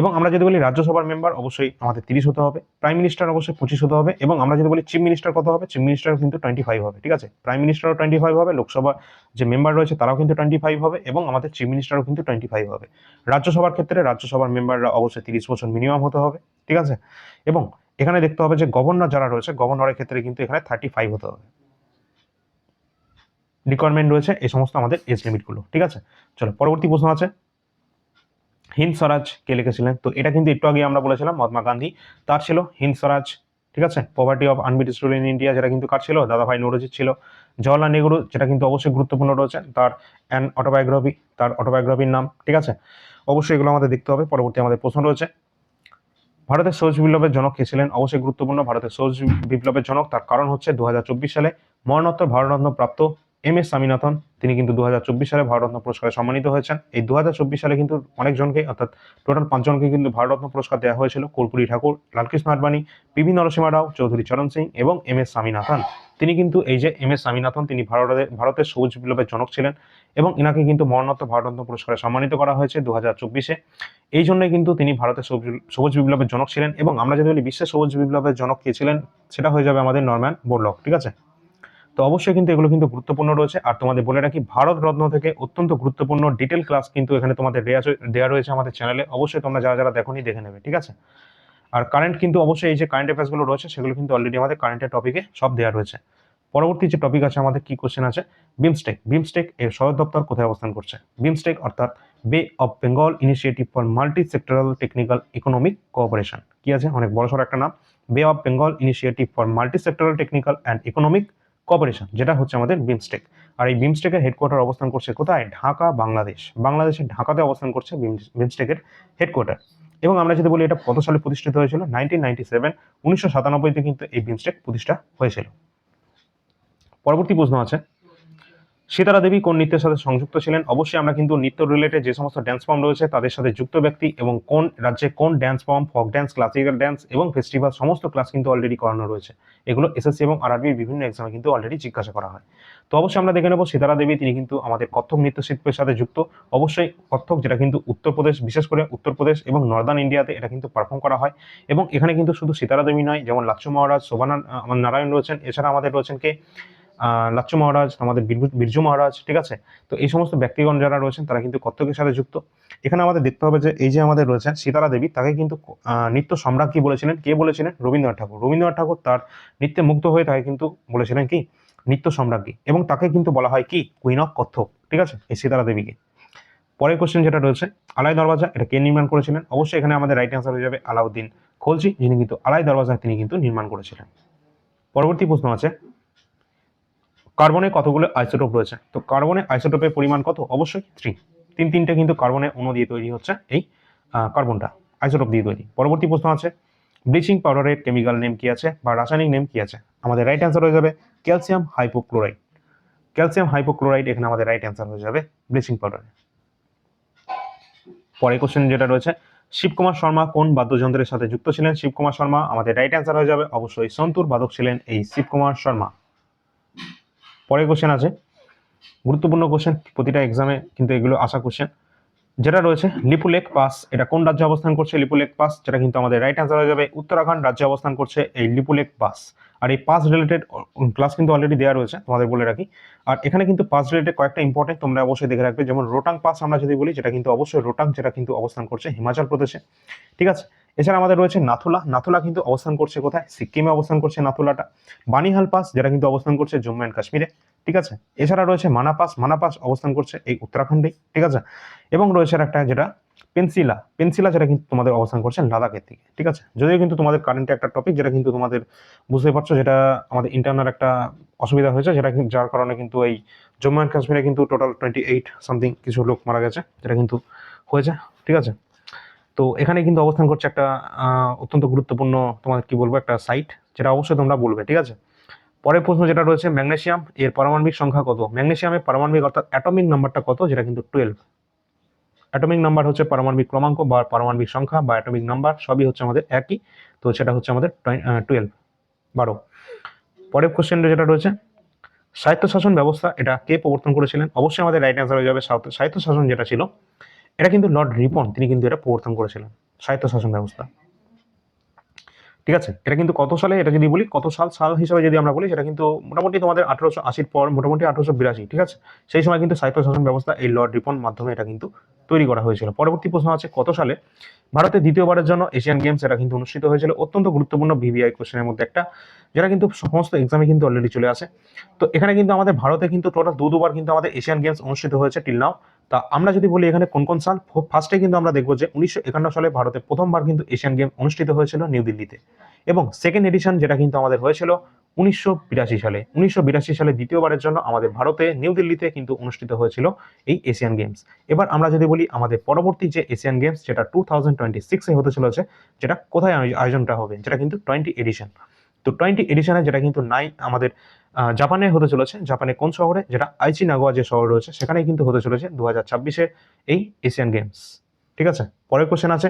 এবং আমরা যদি বলি রাজ্যসভার মেম্বার অবশ্যই আমাদের তিরিশ হতে হবে। প্রাইম মিনিস্টার অবশ্যই পঁচিশ হতে হবে এবং আমরা যদি বলি চিফ মিনিস্টার কত হবে? চিফ মিনিস্টার কিন্তু টোয়েন্টি ফাইভ হবে, ঠিক আছে? প্রাইম মিনিস্টারও টোয়েন্টি ফাইভ হবে লোকসভা যে মেম্বার রয়েছে তারাও কিন্তু টোয়েন্টি ফাইভ হবে এবং আমাদের চিফ মিনিস্টারও কিন্তু টোয়েন্টি ফাইভ হবে। রাজ্যসভার ক্ষেত্রে রাজ্যসভার মেম্বাররা অবশ্যই তিরিশ বছর মিনিমাম হতে হবে, ঠিক আছে? এবং এখানে দেখতে হবে যে গভর্নর যারা রয়েছে গভর্নরের ক্ষেত্রে কিন্তু এখানে থার্টি ফাইভ হতে হবে। রিকোয়ারমেন্ট রয়েছে, এই সমস্ত আমাদের এজ লিমিটগুলো ঠিক আছে? চলো, পরবর্তী প্রশ্ন আছে। হিন্দ স্বরাজ কে লিখেছিলেন? তো এটা কিন্তু একটু আগে আমরা বলেছিলাম, মহাত্মা গান্ধী, তার ছিল হিন্দ স্বরাজ, ঠিক আছে? Poverty of unbeat student in India যেটা কিন্তু কার ছিল দাদাভাই নৌরজিৎ ছিল। জওয়াহরলাল নেহরু, যেটা কিন্তু অবশ্যই গুরুত্বপূর্ণ রয়েছে, তার অ্যান অটোবায়োগ্রাফি তার অটোবায়োগ্রাফির নাম, ঠিক আছে? অবশ্যই এগুলো আমাদের দেখতে হবে, পরবর্তী আমাদের প্রশ্ন রয়েছে। ভারতের সৌজ বিপ্লবের জনক কে ছিলেন? অবশ্যই গুরুত্বপূর্ণ, ভারতের সৌজ বিপ্লবের জনক, তার কারণ হচ্ছে দু হাজার চব্বিশ সালে মরণোত্তর ভারতরত্ন প্রাপ্ত এম এস স্বামীনাথন, তিনি কিন্তু দু হাজার চব্বিশ সালে ভারতরত্ন পুরস্কারে সম্মানিত হয়েছেন। এই দু হাজার চব্বিশ সালে কিন্তু অনেকজনকে, অর্থাৎ টোটাল পাঁচজনকে কিন্তু ভারতরত্ন পুরস্কার দেওয়া হয়েছিল। কর্পূরী ঠাকুর, লালকৃষ্ণ আডবাণী পিভি নরসিমা রাও চৌধুরী চরণ সিং এবং এম এস স্বামীনাথন। তিনি কিন্তু এই যে এম এস স্বামীনাথন, তিনি ভারতের ভারতের সবুজ বিপ্লবের জনক ছিলেন এবং ইনাকে কিন্তু মরণোত্তর ভারতরত্ন পুরস্কারে সম্মানিত করা হয়েছে দু হাজার চব্বিশে। এই জন্যই কিন্তু তিনি ভারতের সবুজ বিপ্লবের জনক ছিলেন এবং আমরা যদি বলি বিশ্বের সবুজ বিপ্লবের জনক কে ছিলেন, সেটা হয়ে যাবে আমাদের নরম্যান বোরলক, ঠিক আছে? তো অবশ্যই কিন্তু এগুলো কিন্তু গুরুত্বপূর্ণ রয়েছে। আর তোমাদের বলে রাখি, ভারত রত্ন থেকে অত্যন্ত গুরুত্বপূর্ণ ডিটেল ক্লাস কিন্তু এখানে তোমাদের দেওয়া রয়েছে আমাদের চ্যানেলে অবশ্যই তোমরা যারা যারা দেখোনি, দেখে নেবে, ঠিক আছে? আর কারেন্ট কিন্তু অবশ্যই এই যে কারেন্ট অ্যাফেয়ার্সগুলো রয়েছে, সেগুলো কিন্তু অলরেডি আমাদের কারেন্টের টপিকে সব দেওয়া রয়েছে। পরবর্তী যে টপিক আছে, আমাদের কি কোশ্চেন আছে? বিমস্টেক বিমস্টেক এর সদর দপ্তর কোথায় অবস্থান করছে? বিমস্টেক অর্থাৎ bay of Bengal initiative for multi sectoral technical economic cooperation কি আছে? অনেক বড়সড় একটা নাম। Bay of Bengal initiative for multi sectoral technical and economic cooperation যেটা হচ্ছে আমাদের বিমস্টেক আর এই বিমস্টেকের হেডকোয়ার্টার অবস্থান করছে কোথায়? ঢাকা, বাংলাদেশ। বাংলাদেশের ঢাকাতে অবস্থান করছে বিম- বিমস্টেকের হেডকোয়ার্টার এবং আমরা যদি বলি এটা কত সালে প্রতিষ্ঠিত হয়েছিল? নাইনটিন নাইনটি সেভেন উনিশশো সাতানব্বইতে কিন্তু এই বিমস্টেক প্রতিষ্ঠা হয়েছিল। পরবর্তী প্রশ্ন আছে। সীতারা দেবী কোন নৃত্যের সাথে সংযুক্ত ছিলেন? অবশ্যই আমরা কিন্তু নৃত্য রিলেটেড যে সমস্ত ড্যান্স ফর্ম রয়েছে, তাদের সাথে যুক্ত ব্যক্তি এবং কোন রাজ্যে কোন dance form folk dance classical dance এবং ফেস্টিভ্যাল সমস্ত ক্লাস কিন্তু অলরেডি করানো রয়েছে। এগুলো এসএসসি এবং আরআরবির বিভিন্ন এক্সামে কিন্তু অলরেডি জিজ্ঞাসা করা হয়। তো অবশ্যই আমরা দেখে নেব সীতারা দেবী, তিনি কিন্তু আমাদের কত্থক নৃত্যশিল্পের সাথে যুক্ত। অবশ্যই কত্থক যেটা কিন্তু উত্তরপ্রদেশ বিশেষ করে উত্তরপ্রদেশ এবং নর্দার্ন ইন্ডিয়াতে এটা কিন্তু পারফর্ম করা হয়। এবং এখানে কিন্তু শুধু সীতারা দেবী নয়, যেমন লাচ্ছু মহারাজ, শোভানা নারায়ণ রয়েছেন, এছাড়া আমাদের রয়েছেন কে? লাচ্ছু মহারাজ, আমাদের বীর- বীরজু মহারাজ, ঠিক আছে? তো এই সমস্ত ব্যক্তিগণ যারা রয়েছেন, তারা কিন্তু কত্থকের সাথে যুক্ত। এখানে আমাদের দেখতে হবে যে, এই যে আমাদের রয়েছেন সীতারা দেবী, তাকে কিন্তু নৃত্য সম্রাট কি বলেছিলেন? কে বলেছিলেন? রবীন্দ্রনাথ ঠাকুর। রবীন্দ্রনাথ ঠাকুর তার নৃত্যে মুগ্ধ হয়ে তাকে কিন্তু বলেছিলেন কি? নৃত্য সম্রাজ্ঞী এবং তাকে কিন্তু বলা হয় কি? কুইন অফ কত্থক, ঠিক আছে? এই সীতারা দেবীকে। পরের কোশ্চেন যেটা রয়েছে, আলাই দরওয়াজা, এটা কে নির্মাণ করেছিলেন? অবশ্যই এখানে আমাদের রাইট অ্যান্সার হয়ে যাবে আলাউদ্দিন খলজি, যিনি কিন্তু আলাই দরওয়াজা তিনি কিন্তু নির্মাণ করেছিলেন। পরবর্তী প্রশ্ন আছে কার্বনে কতগুলো আইসোটোপ রয়েছে? তো কার্বনে আইসোটোপের পরিমাণ কত? অবশ্যই থ্রি তিন তিনটে কিন্তু কার্বনের অণু দিয়ে তৈরি হচ্ছে এই কার্বনটা আইসোটোপ দিয়ে তৈরি। পরবর্তী প্রশ্ন আছে ব্লিচিং পাউডারের কেমিক্যাল নেম কি আছে বা রাসায়নিক নেম কি আছে? আমাদের রাইট অ্যান্সার হয়ে যাবে ক্যালসিয়াম হাইপোক্লোরাইড ক্যালসিয়াম হাইপোক্লোরাইড এখানে আমাদের রাইট অ্যান্সার হয়ে যাবে ব্লিচিং পাউডারে পরের কোশ্চেন যেটা রয়েছে, শিবকুমার শর্মা কোন বাদ্যযন্ত্রের সাথে যুক্ত ছিলেন? শিবকুমার শর্মা, আমাদের রাইট অ্যান্সার হয়ে যাবে। অবশ্যই সন্তুর বাদক ছিলেন এই শিবকুমার শর্মা। পরে কোশ্চেন আছে। গুরুত্বপূর্ণ কোশ্চেন প্রতিটা এক্সামে কিন্তু এগুলো আসা কোশ্চেন যেটা রয়েছে, লিপু লেক পাস, এটা কোন রাজ্যে অবস্থান করছে লিপুলেক পাস? যেটা কিন্তু আমাদের রাইট অ্যান্সার হয়ে যাবে। উত্তরাখণ্ড রাজ্যে অবস্থান করছে এই লিপু লেক পাস। আর এই পাস রিলেটেড ক্লাস কিন্তু অলরেডি দেওয়া রয়েছে, তোমাদের বলে রাখি। আর এখানে কিন্তু পাস রিলেটেড কয়েকটা ইম্পর্টেন্ট তোমরা অবশ্যই দেখে রাখবে। যেমন রোটাং পাস আমরা যদি বলি, যেটা কিন্তু অবশ্যই রোটাং, যেটা কিন্তু অবস্থান করছে হিমাচল প্রদেশে। ঠিক আছে? এছাড়া আমাদের রয়েছে নাথুলা। নাথুলা কিন্তু অবস্থান করছে কোথায়? সিকিমে অবস্থান করছে নাথুলাটা। বানিহাল পাস যেটা কিন্তু অবস্থান করছে জম্মু অ্যান্ড কাশ্মীরে। ঠিক আছে? এছাড়া রয়েছে মানাপাস। মানাপাস অবস্থান করছে এই উত্তরাখণ্ডেই। ঠিক আছে? এবং রয়েছে একটা যেটা পেন্সিলা পেন্সিলা যেটা কিন্তু তোমাদের অবস্থান করছে লাদাখের দিকে, ঠিক আছে? যদিও কিন্তু তোমাদের কারেন্টে একটা টপিক যেটা কিন্তু তোমাদের বুঝতে পারছ, যেটা আমাদের ইন্টারনাল একটা অসুবিধা হয়েছে, যেটা কিন্তু যার কারণে কিন্তু এই জম্মু অ্যান্ড কাশ্মীরে কিন্তু টোটাল টোয়েন্টি এইট সামথিং কিছু লোক মারা গেছে, যেটা কিন্তু হয়েছে, ঠিক আছে? তো এখানে কিন্তু অবস্থান করছে একটা অত্যন্ত গুরুত্বপূর্ণ তোমাদের কি বলব, একটা সাইট যেটা অবশ্যই তোমরা বলবে, ঠিক আছে? পরের প্রশ্ন যেটা রয়েছে ম্যাগনেশিয়াম এর পারমাণবিক সংখ্যা কত? ম্যাগনেশিয়ামের পারমাণবিক অর্থাৎ অ্যাটমিক নাম্বারটা কত? যেটা কিন্তু টুয়েলভ অ্যাটমিক নাম্বার হচ্ছে পারমাণবিক ক্রমাঙ্ক বা পারমাণবিক সংখ্যা বা অ্যাটমিক নাম্বার, সবই হচ্ছে আমাদের একই। তো সেটা হচ্ছে আমাদের টুয়েলভ, বারো। পরের কোশ্চেনটা যেটা রয়েছে, স্বায়ত্তশাসন ব্যবস্থা, এটা কে প্রবর্তন করেছিলেন? অবশ্যই আমাদের রাইট অ্যান্সার হয়ে যাবে স্বায়ত্ত- স্বায়ত্তশাসন যেটা ছিল, এটা কিন্তু লর্ড রিপন, তিনি কিন্তু এটা প্রবর্তন করেছিলেন, স্বায়ত্তশাসন ব্যবস্থা। ঠিক আছে? এটা কিন্তু কত সালে? এটা যদি বলি, কত সাল? সাল হিসাবে যদি আমরা বলি, সেটা কিন্তু মোটামুটি তোমাদের আঠারোশো আশির পর, মোটামুটি আঠারোশো বিরাশি, ঠিক আছে? সেই সময় কিন্তু স্বায়ত্তশাসন ব্যবস্থা এই লর্ড রিপন মাধ্যমে এটা কিন্তু তৈরি করা হয়েছিল। পরবর্তী প্রশ্ন আছে, কত সালে ভারতে দ্বিতীয়বারের জন্য এশিয়ান গেমস এটা কিন্তু অনুষ্ঠিত হয়েছিল? অত্যন্ত গুরুত্বপূর্ণ ভিভিআই কোশ্চেনের মধ্যে একটা, যেটা কিন্তু সমস্ত এক্সামে কিন্তু অলরেডি চলে আসে। তো এখানে কিন্তু আমাদের ভারতে কিন্তু টোটাল দু দুবার কিন্তু আমাদের এশিয়ান গেমস অনুষ্ঠিত হয়েছে টিল নাও তা আমরা যদি বলি এখানে কোন কোন সাল ফার্স্টে কিন্তু আমরা দেখব যে উনিশশো একান্ন সালে ভারতে প্রথমবার কিন্তু এশিয়ান গেম অনুষ্ঠিত হয়েছিল নিউ দিল্লিতে। এবং সেকেন্ড এডিশন যেটা কিন্তু আমাদের হয়েছিল উনিশশো বিরাশি সালে। উনিশশো বিরাশি সালে দ্বিতীয়বারের জন্য আমাদের ভারতে নিউ দিল্লিতে কিন্তু অনুষ্ঠিত হয়েছিল এই এশিয়ান গেমস। এবার আমরা যদি বলি আমাদের পরবর্তী যে এশিয়ান গেমস, যেটা টু থাউজেন্ড টোয়েন্টি সিক্সে হতে চলেছে, যেটা কোথায় আয়োজ- আয়োজনটা হবে, যেটা কিন্তু টোয়েন্টি এডিশন তো টোয়েন্টি এডিশনে যেটা কিন্তু নাই আমাদের জাপানে হতে চলেছে জাপানে কোন শহরে? যেটা আইচি নাগোয়া যে শহর রয়েছে, সেখানেই কিন্তু হতে চলেছে দু হাজার এই এশিয়ান গেমস ঠিক আছে? পরের কোশ্চেন আছে।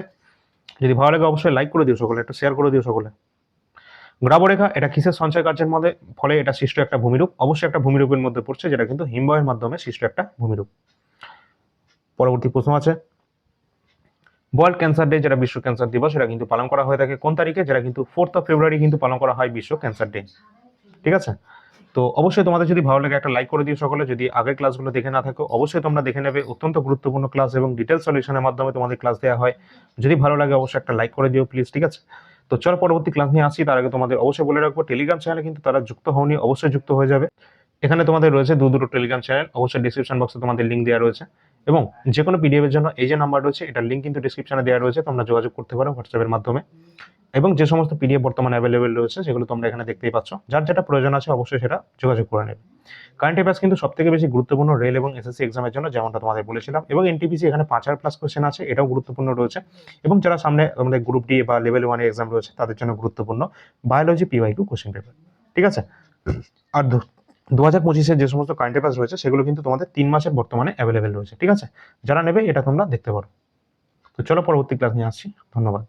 যদি ভালো লাগে অবশ্যই লাইক করে দিও সকলে, একটু শেয়ার করে দিও সকলে। গ্রাবরেখা, এটা কিসের সঞ্চয় কার্যের মধ্যে? ফলে এটা সৃষ্ট একটা ভূমিরূপ। অবশ্যই একটা ভূমিরূপের মধ্যে পড়ছে, যেটা কিন্তু হিমবাহের মাধ্যমে সৃষ্ট একটা ভূমিরূপ। পরবর্তী প্রশ্ন আছে। ওয়ার্ল্ড ক্যান্সার ডে যেটা বিশ্ব ক্যান্সার দিবস, সেটা কিন্তু পালন করা হয়ে থাকে কোন তারিখে? যেটা কিন্তু ফোর্থ অফ ফেব্রুয়ারি কিন্তু পালন করা হয় বিশ্ব ক্যান্সার ডে ঠিক আছে? তো অবশ্যই তোমাদের যদি ভালো লাগে একটা লাইক করে দিও সকলে। যদি আগের ক্লাসগুলো দেখে না থাকো, অবশ্যই তোমরা দেখে নেবে। অত্যন্ত গুরুত্বপূর্ণ ক্লাস এবং ডিটেল সলিউশনের মাধ্যমে তোমাদের ক্লাস দেওয়া হয়। যদি ভালো লাগে অবশ্যই একটা লাইক করে দিও প্লিজ ঠিক আছে? তো চলো পরবর্তী ক্লাস নিয়ে আসি। তার আগে তোমাদের অবশ্যই বলে রাখব টেলিগ্রাম চ্যানেলে কিন্তু তারা যুক্ত হওনি, অবশ্যই যুক্ত হয়ে যাবে। এখানে তোমাদের রয়েছে দু দুটো টেলিগ্রাম চ্যানেল অবশ্যই ডিসক্রিপশন বক্সে তোমাদের লিঙ্ক দেওয়া রয়েছে। এবং যে কোনো পিডিএফ এর জন্য এই যে নাম্বার রয়েছে, এটার লিঙ্ক কিন্তু ডিসক্রিপশনে দেওয়া রয়েছে, তোমরা যোগাযোগ করতে পারো হোয়াটসঅ্যাপের মাধ্যমে। এবং যে সমস্ত পিডিএফ বর্তমানে অ্যাভেলেবেল রয়েছে, সেগুলো তোমরা এখানে দেখতেই পাচ্ছ। যার যেটা প্রয়োজন আছে, অবশ্যই সেটা যোগাযোগ করে নেবে। কারেন্ট অ্যাফেয়ার্স কিন্তু সব থেকে বেশি গুরুত্বপূর্ণ রেল এবং এসএসসি এক্সামের জন্য, যেমনটা তোমাদের বলেছিলাম। এবং এনটিপিসি এখানে পাঁচ হাজার প্লাস কোশ্চেন আছে, এটাও গুরুত্বপূর্ণ রয়েছে। এবং যারা সামনে আমাদের গ্রুপ ডি বা লেভেল ওয়ানের এক্সাম রয়েছে, তাদের জন্য গুরুত্বপূর্ণ biology PY two question paper ঠিক আছে? আর দু হাজার পঁচিশের যে সমস্ত কারেন্ট অ্যাফেয়ার্স রয়েছে, সেগুলো কিন্তু তোমাদের তিন মাসের বর্তমানে অ্যাভেলেবেল রয়েছে, ঠিক আছে? যারা নেবে, এটা তোমরা দেখতে পারো। তো চলো পরবর্তী ক্লাস নিয়ে আসছি। ধন্যবাদ।